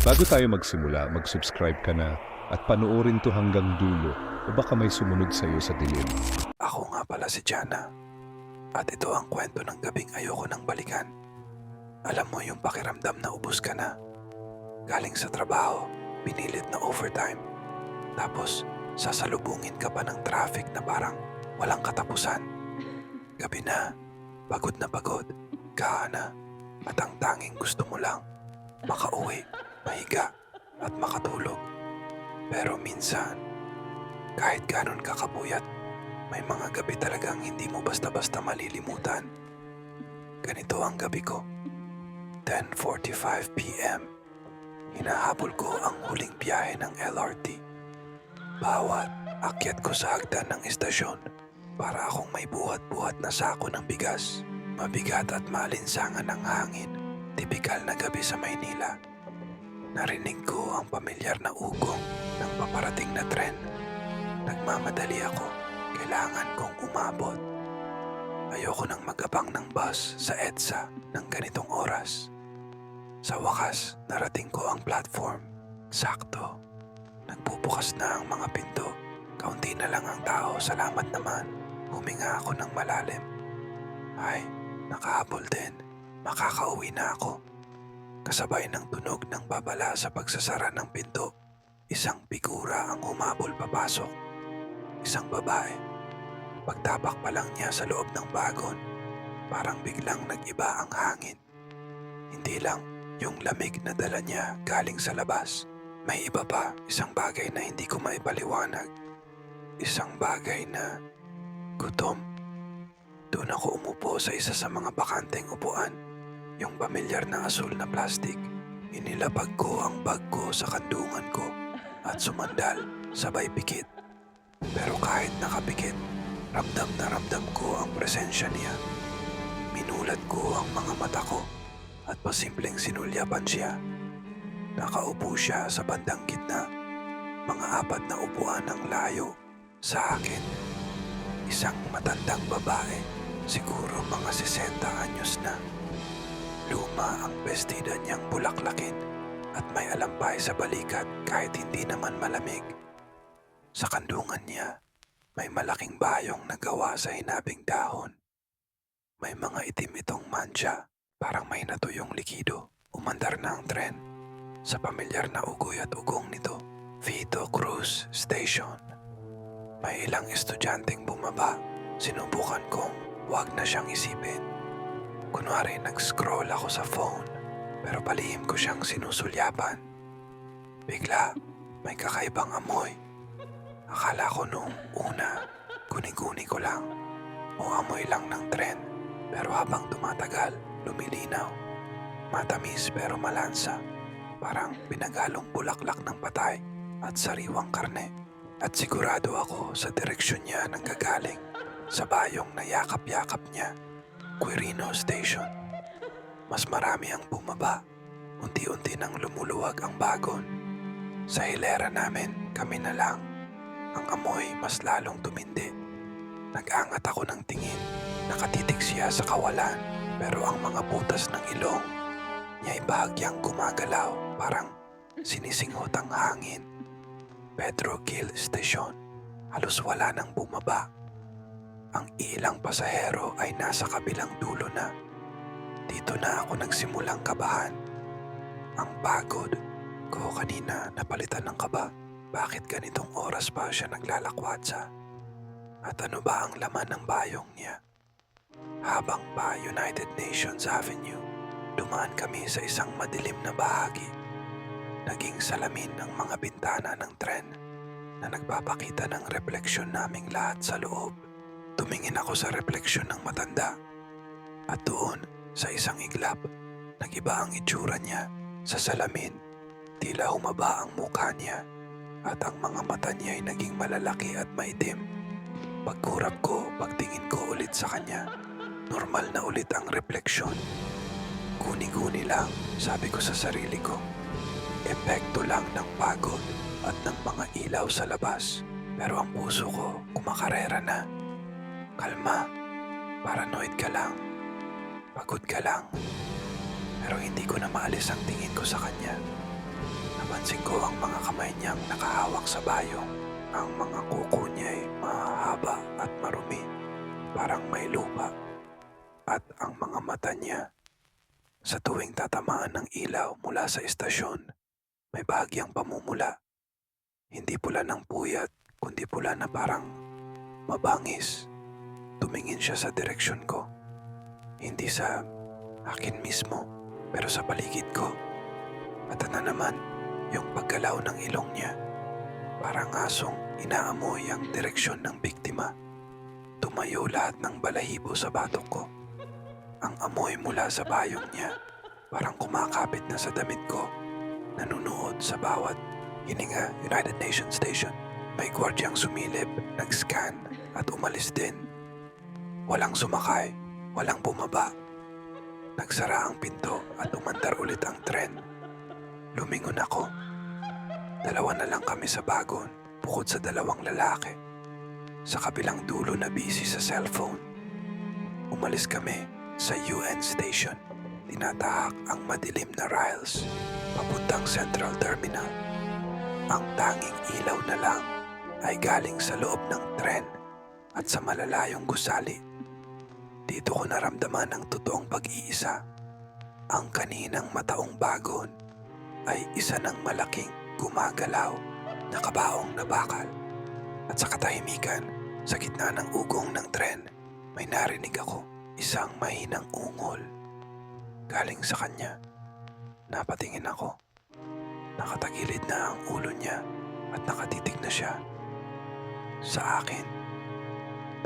Bago tayo magsimula, mag-subscribe ka na at panoorin to hanggang dulo o baka may sumunod sa'yo sa dilim. Ako nga pala si Jana. At ito ang kwento ng gabing ayoko nang balikan. Alam mo yung pakiramdam na ubus ka na. Galing sa trabaho, pinilit na overtime. Tapos, sasalubungin ka pa ng traffic na parang walang katapusan. Gabi na, pagod na pagod, kahana, at ang tanging gusto mo lang, makauwi, mahiga, at makatulog. Pero minsan, kahit ganon ka kapuyat, may mga gabi talagang hindi mo basta-basta malilimutan. Ganito ang gabi ko. 10.45pm. Hinahabol ko ang huling biyahe ng LRT. Bawat akyat ko sa hagdan ng istasyon para akong may buhat-buhat na sako ng bigas. Mabigat at malinsangan ng hangin. Tipikal na gabi sa Maynila. Narinig ko ang pamilyar na ugong ng paparating na tren. Nagmamadali ako. Kailangan kong umabot. Ayoko nang magabang ng bus sa EDSA ng ganitong oras. Sa wakas, narating ko ang platform. Sakto. Nagbubukas na ang mga pinto. Kaunti na lang ang tao, salamat naman. Huminga ako ng malalim. Ay, nakahabol din. Makakauwi na ako. Kasabay ng tunog ng babala sa pagsasara ng pinto. Isang figura ang humabol papasok. Isang babae. Pagtapak pa lang niya sa loob ng bagon, parang biglang nag-iba ang hangin. Hindi lang yung lamig na dala niya galing sa labas. May iba pa, isang bagay na hindi ko maipaliwanag. Isang bagay na gutom. Doon ako umupo sa isa sa mga bakanteng upuan. Yung pamilyar na asul na plastic. Inilapag ko ang bag ko sa kandungan ko at sumandal sabay pikit. Pero kahit nakapikit, ramdam na ramdam ko ang presensya niya. Minulat ko ang mga mata ko at pasimpleng sinulyapan siya. Nakaupo siya sa bandang gitna, mga apat na upuan ang layo sa akin. Isang matandang babae, siguro mga 60 anyos na. Luma ang bestida niyang bulaklakin at may alampay sa balikat kahit hindi naman malamig. Sa kandungan niya, may malaking bayong na gawa sa hinabing dahon. May mga itim itong mancha, parang may natuyong likido. Umandar na ang tren. Sa pamilyar na ugoy at ugong nito, Vito Cruz Station. May ilang estudyanteng bumaba. Sinubukan kong wag na siyang isipin. Kunwari nag-scroll ako sa phone, pero palihim ko siyang sinusulyapan. Bigla, may kakaibang amoy. Akala ko nung una, guni-guni ko lang o amoy lang ng tren. Pero habang tumatagal, lumilinaw. Matamis pero malansa. Parang pinagalong bulaklak ng patay at sariwang karne. At sigurado ako sa direksyon niya nang gagaling sa bayong na yakap-yakap niya. Quirino Station. Mas marami ang bumaba. Unti-unti nang lumuluwag ang bagon. Sa hilera namin, kami na lang. Ang amoy mas lalong tumindi. Nag-angat ako ng tingin. Nakatitig siya sa kawalan. Pero ang mga butas ng ilong niya ay bahagyang gumagalaw. Parang sinisinghot ang hangin. Pedro Gil Station. Halos wala nang bumaba. Ang ilang pasahero ay nasa kabilang dulo na. Dito na ako nagsimulang kabahan. Ang pagod ko kanina napalitan ng kaba. Bakit ganitong oras pa siya naglalakwatsa? At ano ba ang laman ng bayong niya? Habang pa United Nations Avenue, dumaan kami sa isang madilim na bahagi. Naging salamin ng mga bintana ng tren na nagpapakita ng refleksyon naming lahat sa loob. Tumingin ako sa refleksyon ng matanda. At doon, sa isang iglap, nagiba ang itsura niya. Sa salamin, tila humaba ang mukha niya at ang mga mata niya ay naging malalaki at maitim. Pagkurap ko, pagtingin ko ulit sa kanya, normal na ulit ang refleksyon. Guni-guni lang, sabi ko sa sarili ko. Epekto lang ng pagod at ng mga ilaw sa labas. Pero ang puso ko kumakarera na. Kalma, paranoid ka lang. Pagod ka lang. Pero hindi ko na maalis ang tingin ko sa kanya. Napansin ko ang mga kamay niyang nakahawak sa bayong. Ang mga kuko niya ay mahaba at marumi, parang may lupa. At ang mga mata niya, sa tuwing tatamaan ng ilaw mula sa istasyon, may bahagyang pamumula. Hindi pula ng puyat, kundi pula na parang mabangis. Tumingin siya sa direksyon ko. Hindi sa akin mismo, pero sa paligid ko. At ano naman, yung paggalaw ng ilong niya. Parang asong inaamoy ang direksyon ng biktima. Tumayo lahat ng balahibo sa batok ko. Ang amoy mula sa bayong niya, parang kumakapit na sa damit ko. Nanunood sa bawat hininga United Nations Station. May gwardyang sumilip, nag-scan at umalis din. Walang sumakay, walang bumaba. Nagsara ang pinto at umandar ulit ang tren. Lumingon ako. Dalawa na lang kami sa bagon, bukod sa dalawang lalaki. Sa kabilang dulo na busy sa cellphone. Umalis kami sa UN station. Tinatahak ang madilim na rails papuntang Central Terminal. Ang tanging ilaw na lang ay galing sa loob ng tren at sa malalayong gusali. Dito ko naramdaman ang totoong pag-iisa. Ang kaninang mataong bagon ay isa ng malaking gumagalaw na kabaong na bakal. At sa katahimikan, sa gitna ng ugong ng tren, may narinig ako isang mahinang ungol. Galing sa kanya, napatingin ako. Nakatagilid na ang ulo niya at nakatitig na siya. Sa akin,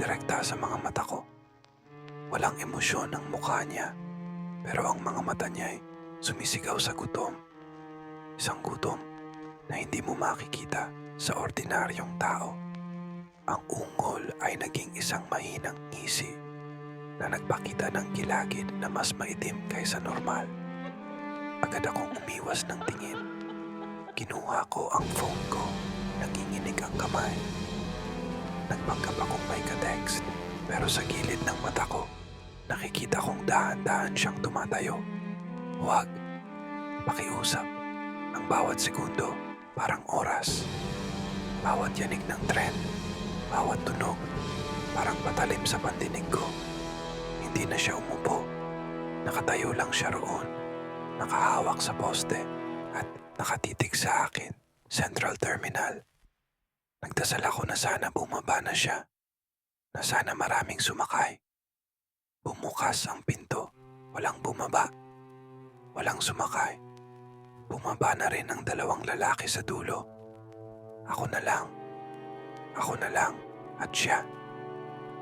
direkta sa mga mata ko. Walang emosyon ang mukha niya, pero ang mga mata niya ay sumisigaw sa gutom. Isang gutom na hindi mo makikita sa ordinaryong tao. Ang ungol ay naging isang mahinang ngisi na nagpakita ng gilagid na mas maitim kaysa normal. Agad akong umiwas ng tingin. Kinuha ko ang phone ko, nanginginig ang kamay. Nagpanggap akong may ka-text, pero sa gilid ng mata ko, nakikita kong dahan-dahan siyang tumatayo. Huwag, pakiusap. Ang bawat segundo, parang oras. Bawat yanig ng tren, bawat tunog, parang patalim sa pandinig ko. Hindi na siya umupo. Nakatayo lang siya roon, nakahawak sa poste at nakatitig sa akin, Central Terminal. Nagdasal ako na sana bumaba na siya, na sana maraming sumakay. Bumukas ang pinto, walang bumaba, walang sumakay. Bumaba na rin ang dalawang lalaki sa dulo. Ako na lang, ako na lang at siya.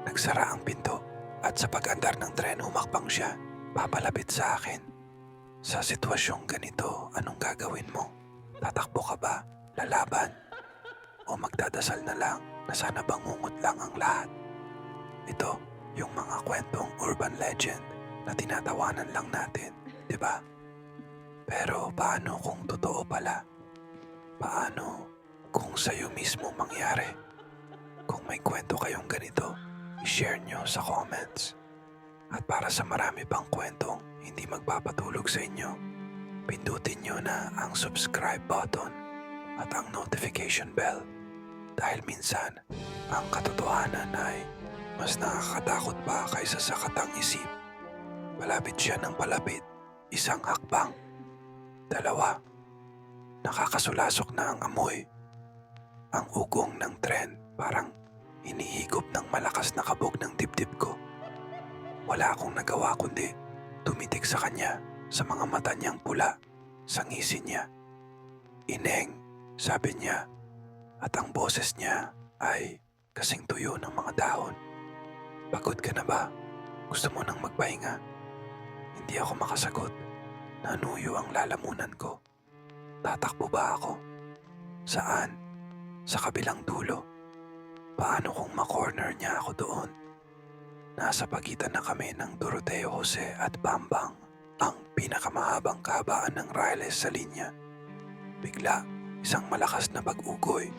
Nagsara ang pinto at sa pag-andar ng tren umakbang siya, papalapit sa akin. Sa sitwasyong ganito, anong gagawin mo? Tatakbo ka ba? Lalaban? O magdadasal na lang na sana bangungot lang ang lahat? Ito, yung mga kwentong urban legend na tinatawanan lang natin, di ba? Pero paano kung totoo pala? Paano kung sa'yo mismo mangyari? Kung may kwento kayong ganito, i-share nyo sa comments. At para sa marami pang kwentong hindi magpapatulog sa inyo, pindutin nyo na ang subscribe button at ang notification bell. Dahil minsan, ang katotohanan ay mas nakakatakot pa kaysa sa katang-isip. Palapit siya ng palapit, isang hakbang. Dalawa, nakakasulasok na ang amoy. Ang ugong ng tren parang hinihigop ng malakas na kabog ng dibdib ko. Wala akong nagawa kundi tumitig sa kanya sa mga mata niyang pula, sa ngisi niya. Ineng, sabi niya, at ang boses niya ay kasing tuyo ng mga dahon. Pagod ka na ba? Gusto mo nang magpahinga? Hindi ako makasagot. Nanuyo ang lalamunan ko. Tatakbo ba ako? Saan? Sa kabilang dulo. Paano kung makorner niya ako doon? Nasa pagitan na kami ng Doroteo Jose at Bambang, ang pinakamahabang kahabaan ng Riles sa linya. Bigla, isang malakas na pag-ugoy.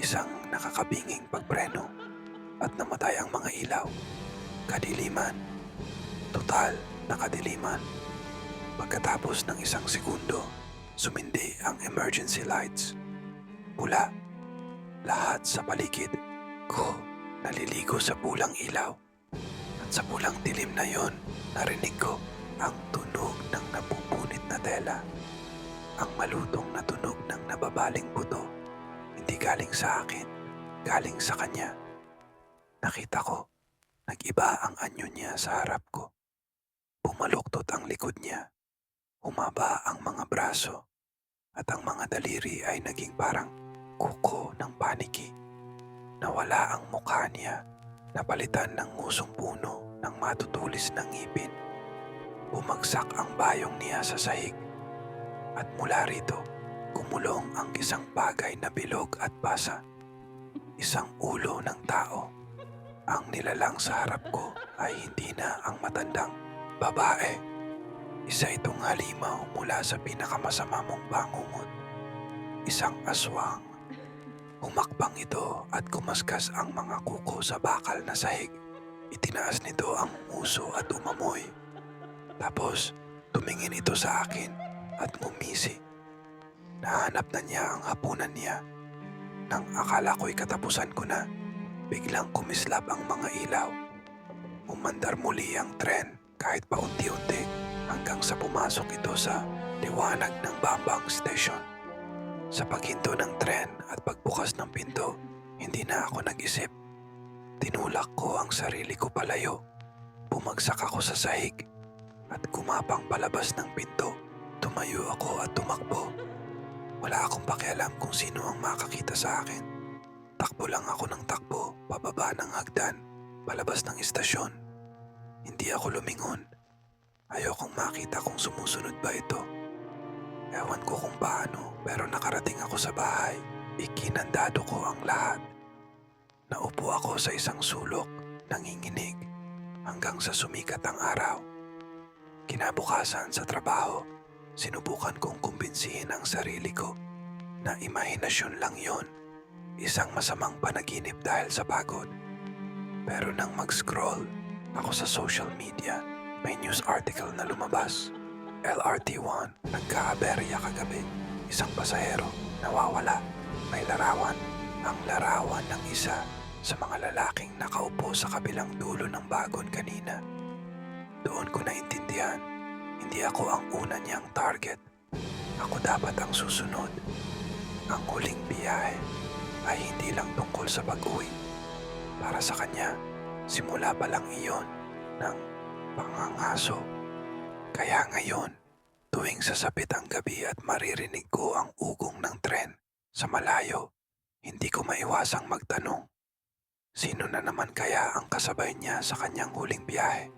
Isang nakakabinging pagpreno at namatay ang mga ilaw. Kadiliman. Total na kadiliman. Pagkatapos ng isang segundo, Sumindi ang emergency lights. Pula. Lahat sa paligid ko naliligo sa pulang ilaw. At sa pulang dilim na yon, narinig ko ang tunog ng napupunit na tela. Ang malutong na tunog ng nababaling buto. Hindi galing sa akin, galing sa kanya. Nakita ko, nag-iba ang anyo niya sa harap ko. Pumaluktot ang likod niya. Humaba ang mga braso. At ang mga daliri ay naging parang kuko ng paniki. Nawala ang mukha niya. Napalitan ng ngusong puno ng matutulis ng ngipin. Bumagsak ang bayong niya sa sahig. At mula rito, kumulong ang isang bagay na bilog at basa. Isang ulo ng tao. Ang nilalang sa harap ko ay hindi na ang matandang babae. Isa itong halimaw mula sa pinakamasama mong bangungot. Isang aswang. Humakbang ito at kumaskas ang mga kuko sa bakal na sahig. Itinaas nito ang muso at umamoy. Tapos, tumingin ito sa akin at ngumisi. Nahanap na niya ang hapunan niya. Nang akala ko'y katapusan ko na, biglang kumislap ang mga ilaw. Umandar muli ang tren kahit paunti-unti hanggang sa pumasok ito sa liwanag ng Bambang Station. Sa paghinto ng tren at pagbukas ng pinto, hindi na ako nag-isip. Tinulak ko ang sarili ko palayo. Bumagsak ako sa sahig at kumapang palabas ng pinto. Tumayo ako at tumakbo. Wala akong pakialam kung sino ang makakita sa akin. Takbo lang ako ng takbo, pababa ng hagdan, palabas ng istasyon. Hindi ako lumingon. Ayokong makita kung sumusunod ba ito. Ewan ko kung paano, pero nakarating ako sa bahay. Ikinandado ko ang lahat. Naupo ako sa isang sulok, nanginginig, hanggang sa sumikat ang araw. Kinabukasan sa trabaho, sinubukan kong kumbinsihin ang sarili ko na imahinasyon lang yon. Isang masamang panaginip dahil sa pagod. Pero nang mag-scroll ako sa social media, may news article na lumabas. LRT-1, nagka-aberya kagabi. Isang pasahero, nawawala. May larawan. Ang larawan ng isa sa mga lalaking nakaupo sa kabilang dulo ng bagon kanina. Doon ko naintindihan, hindi ako ang una niyang target. Ako dapat ang susunod. Ang huling biyahe ay hindi lang tungkol sa pag-uwi. Para sa kanya, simula pa lang iyon ng pangangaso. Kaya ngayon, tuwing sasapit ang gabi at maririnig ko ang ugong ng tren sa malayo, hindi ko maiwasang magtanong. Sino na naman kaya ang kasabay niya sa kanyang huling biyahe?